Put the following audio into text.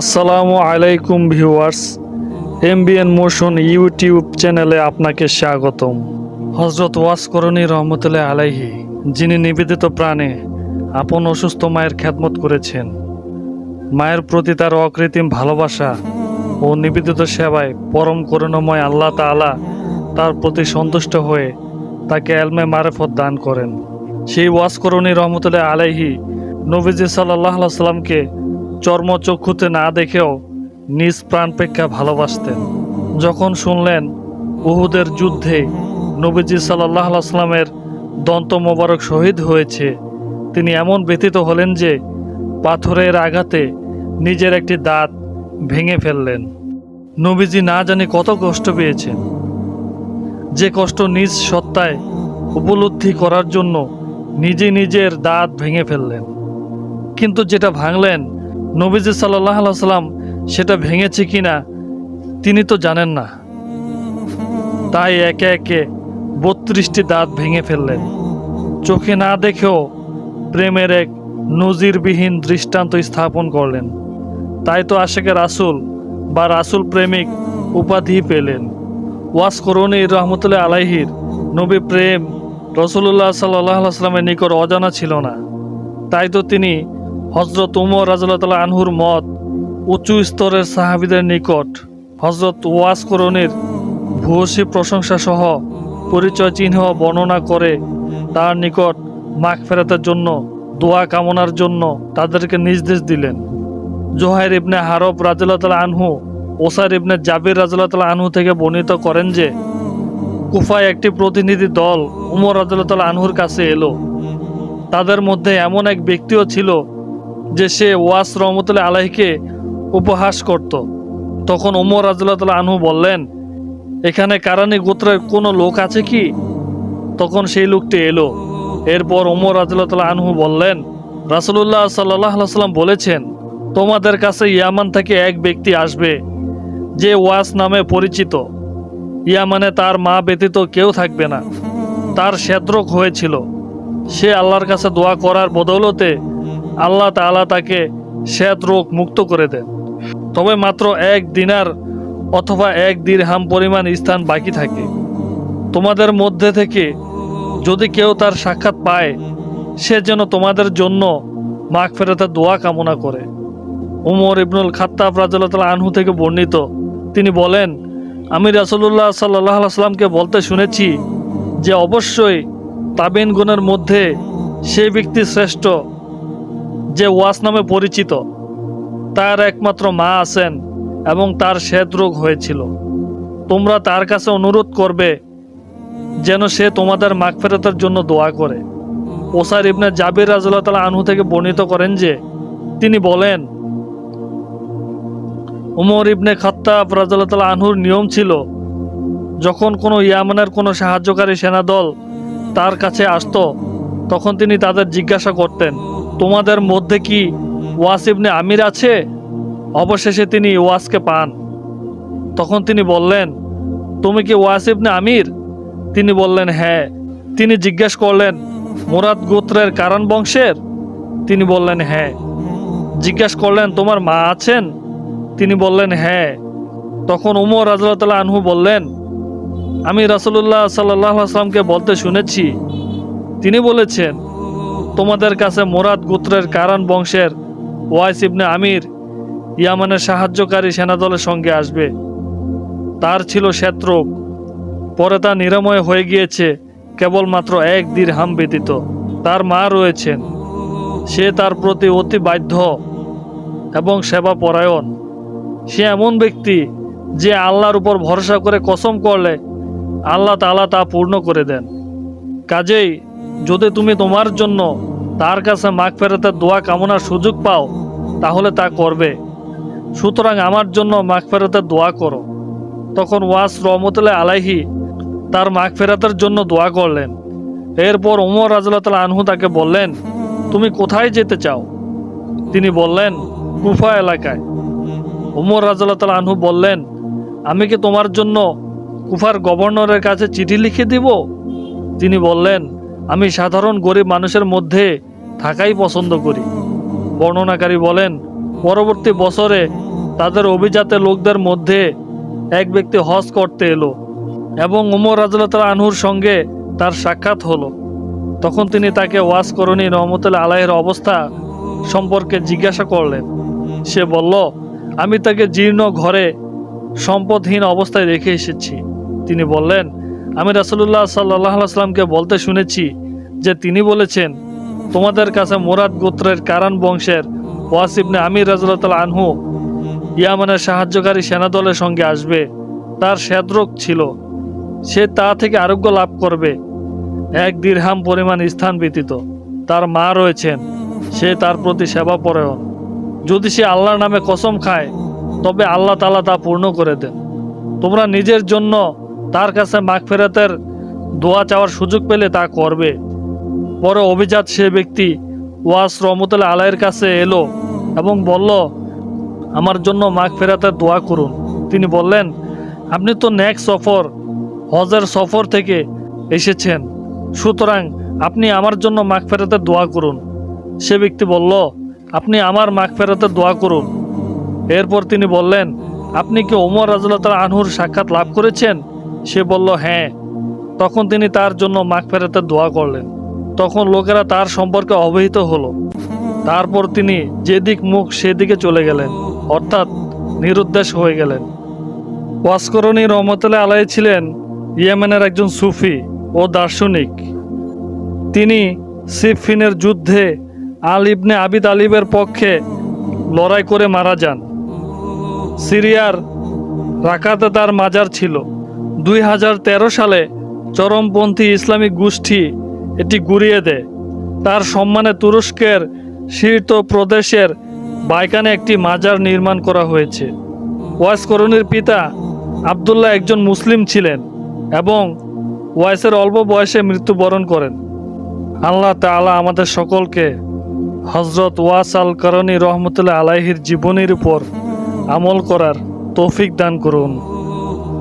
আসসালামু আলাইকুম viewers, MBN motion YouTube চ্যানেলে আপনাকে স্বাগতম। হজরত ওয়াস করণী রহমতুল্লাহ আলাইহি, যিনি নিবেদিত প্রাণে আপন অসুস্থ মায়ের খ্যাতমত করেছেন। মায়ের প্রতি তার অকৃত্রিম ভালোবাসা ও নিবেদিত সেবায় পরম করুণাময় আল্লাহ তাআলা তার প্রতি সন্তুষ্ট হয়ে তাকে এলমে মারেফত দান করেন। সেই ওয়াস করণী রহমতুল্লাহ আলাইহি নবীজি সাল্লাহ সাল্লামকে চর্মচক্ষুতে না দেখেও নিজ প্রাণপেক্ষা ভালোবাসতেন। যখন শুনলেন উহুদের যুদ্ধে নবীজি সাল্লাহ আসলামের দন্ত মোবারক শহীদ হয়েছে, তিনি এমন ব্যথিত হলেন যে পাথরের আঘাতে নিজের একটি দাঁত ভেঙে ফেললেন। নবীজি না জানি কত কষ্ট পেয়েছেন। যে কষ্ট নিজ সত্তায় উপলব্ধি করার জন্য নিজে নিজের দাঁত ভেঙে ফেললেন। কিন্তু যেটা ভাঙলেন নবীজি সাল্লাহ সাল্লাম সেটা ভেঙেছে কিনা তিনি তো জানেন না। তাই একে একে বত্রিশটি দাঁত ভেঙে ফেললেন। চোখে না দেখেও প্রেমের এক নজিরবিহীন দৃষ্টান্ত স্থাপন করলেন। তাই তো আশেকে রাসুল বা রাসুল প্রেমিক উপাধি পেলেন। ওয়াস করণী রহমতুল্লাহ আলাইহির নবী প্রেম রসুল্লাহ সাল্লাহ সাল্লামের নিকট অজানা ছিল না। তাই তো তিনি হজরত উমর রাজুল্লাহ আনহুর মত উঁচু স্তরের সাহাবিদের নিকট হজরত ওয়াস করণের ভূয়সী প্রশংসা সহ পরিচয় চিহ্ন বর্ণনা করে তার নিকট মাখ ফেরাতের জন্য, দোয়া কামনার জন্য তাদেরকে নির্দেশ দিলেন। জোহাইর ইবনে হারব রাজুল্লাহ আনহু, ওসার ইবনে জাবির রাজুল্লাহ আনহু থেকে বর্ণিত করেন যে, কুফায় একটি প্রতিনিধি দল উমর রাজুল্লাহ আনহুর কাছে এলো। তাদের মধ্যে এমন এক ব্যক্তিও ছিল যে সে ওয়াস রহমতুল্লাহ আলাহিকে উপহাস করত। তখন ওমর রাজুল্লাহ আনহু বললেন, এখানে কারানি গোত্রের কোনো লোক আছে কি? তখন সেই লোকটি এলো। এরপর ওমর রাজুল্লাহ আনহু বললেন, রাসুলুল্লাহ সাল্লাহ সাল্লাম বলেছেন, তোমাদের কাছে ইয়ামান থেকে এক ব্যক্তি আসবে, যে ওয়াস নামে পরিচিত। ইয়ামানে তার মা ব্যতীত কেউ থাকবে না। তার শ্বেদ্রক হয়েছিল। সে আল্লাহর কাছে দোয়া করার বদৌলতে আল্লাহ তাআলা তাকে শ্বেত রোগ মুক্ত করে দেন। তবে মাত্র এক দিনার অথবা এক দিরহাম পরিমাণ স্থান বাকি থাকে। তোমাদের মধ্যে থেকে যদি কেউ তার সাক্ষাৎ পায়, সে যেন তোমাদের জন্য মাখ ফেরতের দোয়া কামনা করে। উমর ইবনুল খাত্তাব রাজুল্লাহ আনহু থেকে বর্ণিত, তিনি বলেন, আমি রাসুল্লাহ সাল্লাহ সাল্লামকে বলতে শুনেছি যে, অবশ্যই তাবিন গুণের মধ্যে সেই ব্যক্তি শ্রেষ্ঠ। যে ওয়াস নামে পরিচিত, তার একমাত্র মা আছেন এবং তার শ্বেত রোগ হয়েছিল। তোমরা তার কাছে অনুরোধ করবে যেন সে তোমাদের মাগফেরতের জন্য দোয়া করে। ওসার ইবনে জাবির রাজুল্লাহ আনহু থেকে বর্ণিত করেন যে, তিনি বলেন, উমর ইবনে খাত্তাব রাজুল্লাহ আনহুর নিয়ম ছিল, যখন কোনো ইয়ামানের কোনো সাহায্যকারী সেনাদল তার কাছে আসতো, তখন তিনি তাদের জিজ্ঞাসা করতেন তোমাদের মধ্যে কি ওয়াস ইবনে আমির আছে? অবশেষে তিনি ওয়াসকে পান। তখন তিনি বললেন, তুমি কি ওয়াস ইবনে আমির? তিনি বললেন হ্যাঁ। তিনি জিজ্ঞাসা করলেন, মুরাদ গোত্রের কারণ বংশের? তিনি বললেন হ্যাঁ। জিজ্ঞাসা করলেন, তোমার মা আছেন? তিনি বললেন হ্যাঁ। তখন উমর রাজুল্লাহ আনহু বললেন, আমি রাসুল্লাহ সাল্লাহ আসলামকে বলতে শুনেছি। তিনি বলেছেন তোমাদের কাছে মোরাদ গোত্রের কারণ বংশের ওয়াইস ইবনে আমির ইয়ামানের সাহায্যকারী সেনাদলের সঙ্গে আসবে। তার ছিল শ্বেতরোগ। পরে তা নিরাময় হয়ে গিয়েছে, কেবলমাত্র এক হাম ব্যতীত। তার মা রয়েছেন। সে তার প্রতি অতি বাধ্য এবং সেবা পরায়ণ। সে এমন ব্যক্তি যে আল্লাহর উপর ভরসা করে কসম করলে আল্লাহ তাআলা তা পূর্ণ করে দেন। কাজেই যদি তুমি তোমার জন্য তার কাছে মাগ ফেরাতের দোয়া কামনার সুযোগ পাও, তাহলে তা করবে। সুতরাং আমার জন্য মাগ ফেরাতের দোয়া করো। তখন ওয়াস রহমতুল্লাহ আলাইহি তার মাগ ফেরাতের জন্য দোয়া করলেন। এরপর ওমর রাজুল্লাহ আনহু তাকে বললেন, তুমি কোথায় যেতে চাও? তিনি বললেন, কুফা এলাকায়। ওমর রাজুল্লাহ আনহু বললেন, আমি কি তোমার জন্য কুফার গভর্নরের কাছে চিঠি লিখে দিব? তিনি বললেন, আমি সাধারণ গরিব মানুষের মধ্যে থাকাই পছন্দ করি। বর্ণনাকারী বলেন, পরবর্তী বছরে তাদের অভিজাতে লোকদের মধ্যে এক ব্যক্তি হজ করতে এলো এবং উমর রাজুল্লাহ আনহুর সঙ্গে তার সাক্ষাৎ হলো। তখন তিনি তাকে ওয়াজ করণী রহমতুল্লাহ আলাহের অবস্থা সম্পর্কে জিজ্ঞাসা করলেন। সে বলল, আমি তাকে জীর্ণ ঘরে সম্পদহীন অবস্থায় রেখে এসেছি। তিনি বললেন আমি রাসুলুল্লাহ সাল্লাহ আসলামকে বলতে শুনেছি যে তিনি বলেছেন, তোমাদের কাছে মোরাদ গোত্রের কারণ বংশের ওয়াসিবনে আমির রাজুল্লাহ আনহু ইয়ামানের সাহায্যকারী সেনাদলের সঙ্গে আসবে। তার শ্বেদরোগ ছিল। সে তা থেকে আরোগ্য লাভ করবে। এক দীর্হাম পরিমাণ স্থান ব্যতীত। তার মা রয়েছেন। সে তার প্রতি সেবা পরায়ণ যদি সে আল্লাহর নামে কসম খায়, তবে আল্লাহ তালা তা পূর্ণ করে দেন। তোমরা নিজের জন্য তার কাছে মাগ ফেরাতের দোয়া চাওয়ার সুযোগ পেলে তা করবে। পরে অভিজাত সে ব্যক্তি ওয়াস রহমতুল্লাহ আলাইয়ের কাছে এলো এবং বলল, আমার জন্য মাগ ফেরাতের দোয়া করুন। তিনি বললেন, আপনি তো নেক সফর, হজের সফর থেকে এসেছেন। সুতরাং আপনি আমার জন্য মাগ ফেরাতে দোয়া করুন। সে ব্যক্তি বলল, আপনি আমার মাগ ফেরাতে দোয়া করুন। এরপর তিনি বললেন, আপনি কি ওমর রাজুল্লাহ আনহুর সাক্ষাৎ লাভ করেছেন? সে বলল হ্যাঁ। তখন তিনি তার জন্য মাগ ফেরাতে দোয়া করলেন। তখন লোকেরা তার সম্পর্কে অবহিত হলো। তারপর তিনি যেদিক মুখ সেদিকে চলে গেলেন, অর্থাৎ নিরুদ্দেশ হয়ে গেলেন। ওয়াসকরণী রহমতুল্লাহ আলাই ছিলেন ইয়েমেনের একজন সুফি ও দার্শনিক। তিনি সিফিনের যুদ্ধে আল ইবনে আবিদ আলিবের পক্ষে লড়াই করে মারা যান। সিরিয়ার রাকাতে তার মাজার ছিল। দুই হাজার তেরো সালে চরমপন্থী ইসলামিক গোষ্ঠী এটি গুড়িয়ে দেয়। তার সম্মানে তুরস্কের শীর্ত প্রদেশের বাইকানে একটি মাজার নির্মাণ করা হয়েছে। ওয়াইস করণীর পিতা আবদুল্লাহ একজন মুসলিম ছিলেন এবং ওয়াইসের অল্প বয়সে মৃত্যুবরণ করেন। আল্লাহ তাআলা আমাদের সকলকে হজরত ওয়াস আল করণী রহমতুল্লাহ আলাইহির জীবনীর উপর আমল করার তৌফিক দান করুন।